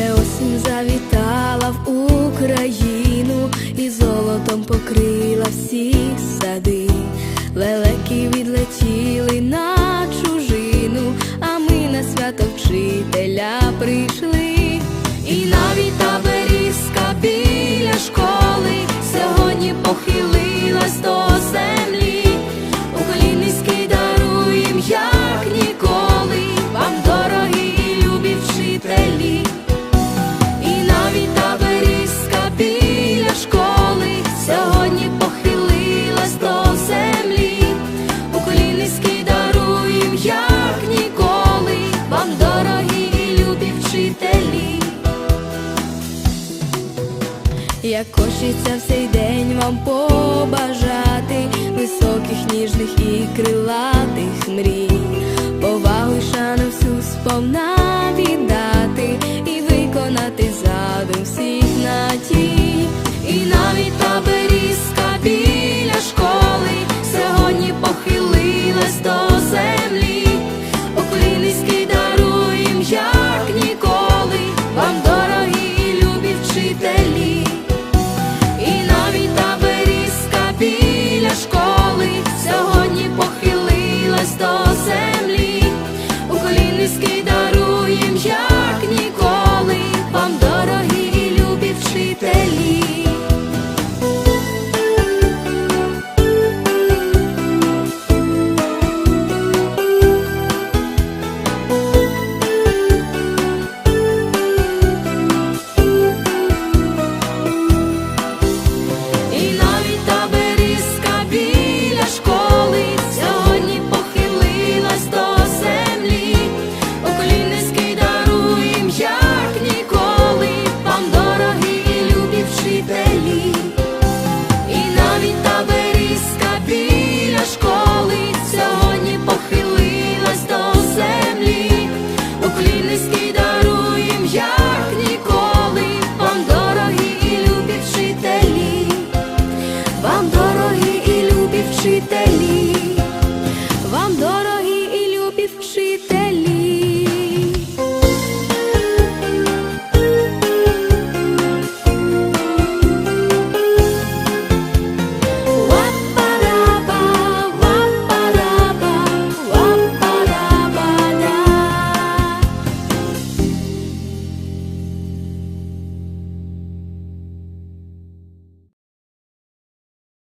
вже осінь завітала в Україну і золотом покрила всі. як хочеться в цей день вам побажати високих, ніжних і крила. si